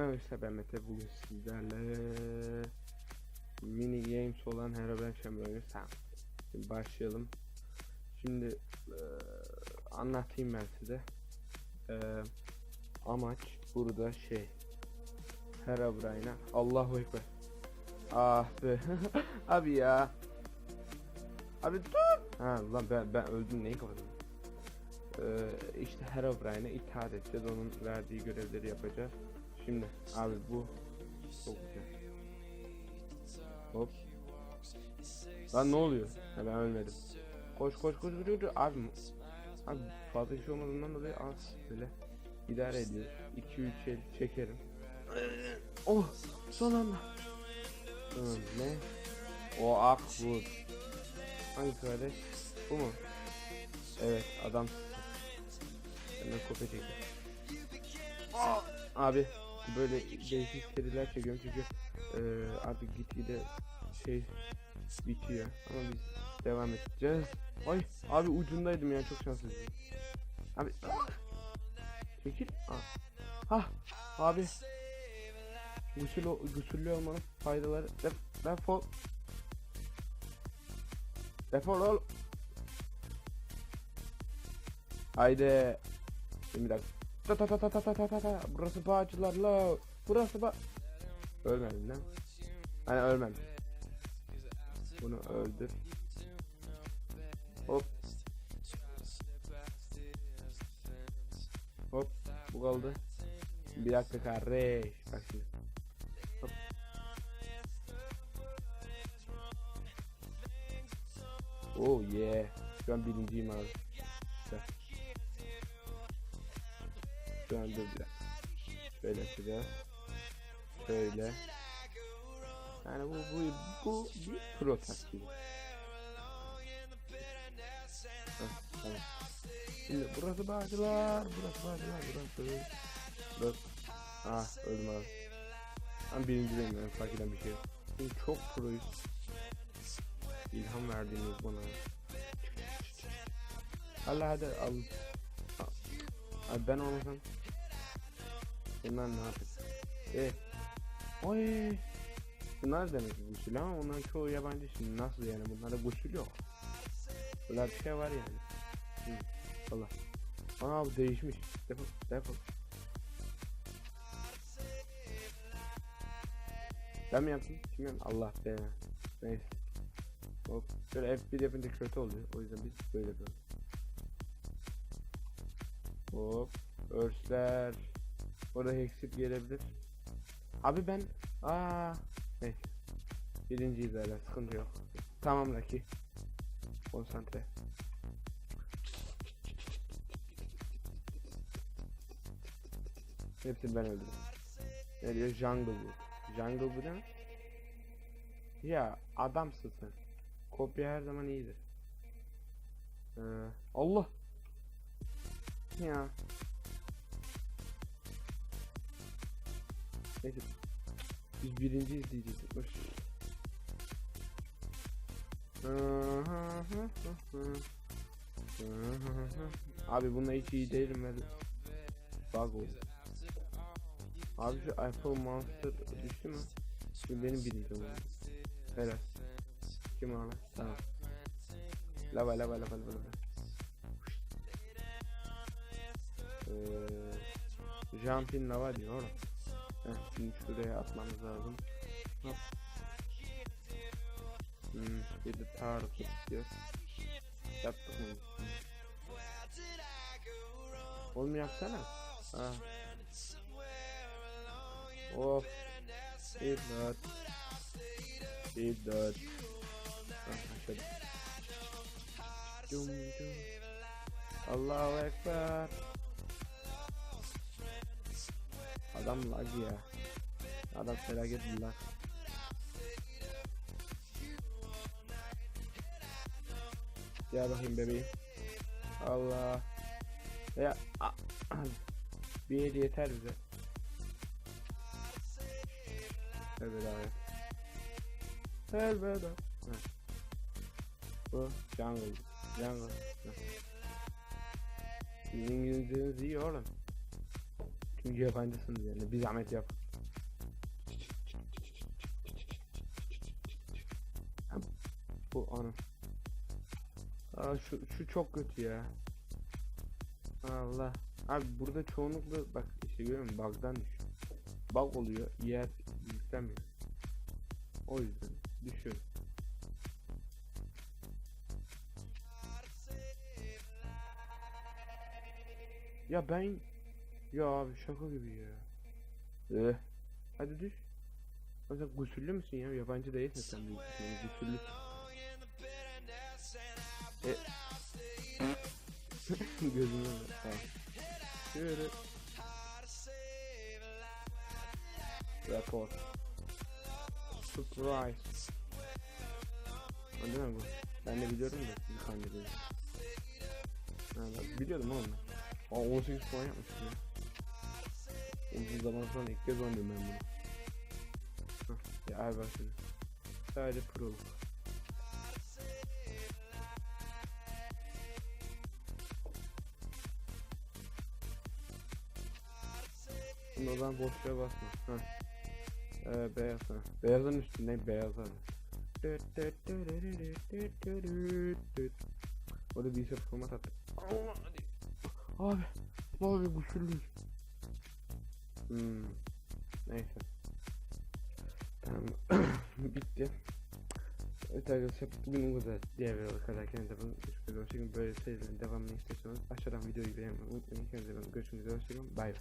Merhaba ben Mete bugün sizlerle mini games olan Herobrine Champions tamam. Şimdi başlayalım. Şimdi eee, anlatayım ben size. Eee, amaç burada şey Herobrine'a Allahu Ekber. Ah be. Abi ya. Abi dur. Ha lan ben ben öldüm neyi kapadım? Ee, işte Herobrine'a itaat edeceğiz. Onun verdiği görevleri yapacağız. Şimdi abi bu çok güzel. Hop. Lan ne oluyor? Ha, ben ölmedim. Koş koş koş koş koş. Abi Abi fazla kişi olmadığından dolayı az böyle idare ediyoruz. 2-3 el çekerim. Oh son anda. Tamam ne? O ak bu. Hangi kardeş? Bu mu? Evet adam. Hemen kopya çektim. Abi böyle değişik seriler çekiyorum çünkü eee, artık gitgide şey bitiyor ama biz devam edeceğiz. Ay abi ucundaydım ya çok şanslıyım. Abi çekil. Ah. Hah abi. Gusül, gusüllü olmanın faydaları. Def, defol. Defol ol. Haydi. Şimdi bir dakika. Ta ta ta ta ta ta ta ta ta. Burası bağcılar la. Burası ba... Ölmedin lan. Hani ölmem. Bunu öldür. Hop. Hop. Bu kaldı. Bir dakika kardeş. Bak şimdi. Hop. Oh yeah. Şu an birinciyim abi. Güzel. An dur bir dakika. Şöyle. Yani bu bu bu bir pro taktiği. Heh, tamam. Şimdi burası bağcılar, burası bağcılar, burası. Burası. Ah öldüm abi. Ben birinciyim yani fark eden bir şey. Şimdi çok proyuz. İlham verdiğiniz bana. Allah hadi al. Abi ben olmasam Bunlar ne yapacak? E. Oy. Bunlar demek ki gusül ama onların çoğu yabancı şimdi nasıl yani bunlarda gusül yok. Böyle bir şey var yani. Hı. Allah. Ana bu değişmiş. Defol defol. Ben mi yaptım? Kim yaptı? Allah be. Neyse. Hop. Şöyle F1 yapınca kötü oluyor. O yüzden biz böyle yapıyoruz. Hop. Örsler. Orada hexit gelebilir. Abi ben aa neyse. Birinciyiz hala sıkıntı yok. Tamam Lucky. Konsantre. Hepsini ben öldürdüm. Ne diyor? Jungle bu. Jungle bu değil? Ya adamsın sen. Kopya her zaman iyidir. Ee, Allah. Ya. Neyse. Biz birinci izleyeceğiz. Boş. Abi bununla hiç iyi değilim ben. Bug oldu. Abi şu Apple Monster düştü mü? Şimdi benim birinci oldu. Helal. Kim ona? Tamam. Lava lava lava lava lava. Eee Jumping lava diyor oğlum. Heh, şimdi şuraya atmamız lazım. Hop. Hmm, bir de tarif istiyor. Yaptık mı? Oğlum yapsana. Ha. Of. İmdat. İmdat. Ah, aşağı. Cum cum. Allahu Ekber. Adam lag ya. Adam felaket lag. Gel bakayım bebeğim. Allah. Ya bir el yeter bize. Elveda. Elveda. Bu jungle. Jungle. Sizin İngilizceniz iyi oğlum. Çünkü yabancısınız yani. Bir zahmet yap. Bu anı. Aa şu, şu çok kötü ya. Allah. Abi burada çoğunlukla bak işte görüyor musun? Bug'dan düşüyor. Bug oluyor. Yer yüklenmiyor. O yüzden düşüyor. Ya ben ya abi şaka gibi ya. Eh. Hadi düş. Lan Sen gusüllü müsün ya? Yabancı değilsin sen büyük ihtimalle. Gusüllü. E... Gözüme bak. Tamam. Şöyle. Rapor. Surprise. Değil mi bu? Ben de biliyorum da sizi kandırıyorum. Ha, biliyordum oğlum. Aa 18 puan yapmışım ya. Uzun zaman sonra ilk kez oynadım ben bunu. Ya abi bak şimdi. Sadece pro. Şimdi o zaman boşluğa basma. Hah. Ee, beyaz ha. Beyazın üstünde beyaz abi. Orada bir sefer format attı. Allah hadi. Abi. Abi bu sürülür. Hmm. Neyse. Tamam. Bitti. Evet arkadaşlar bugün bu kadar. Diğer videoda kadar kendinize bakın. Görüşmek üzere. Hoşçakalın. Böyle serilerin devamını istiyorsanız aşağıdan videoyu beğenmeyi unutmayın. Kendinize bakın. Görüşmek üzere. Bay.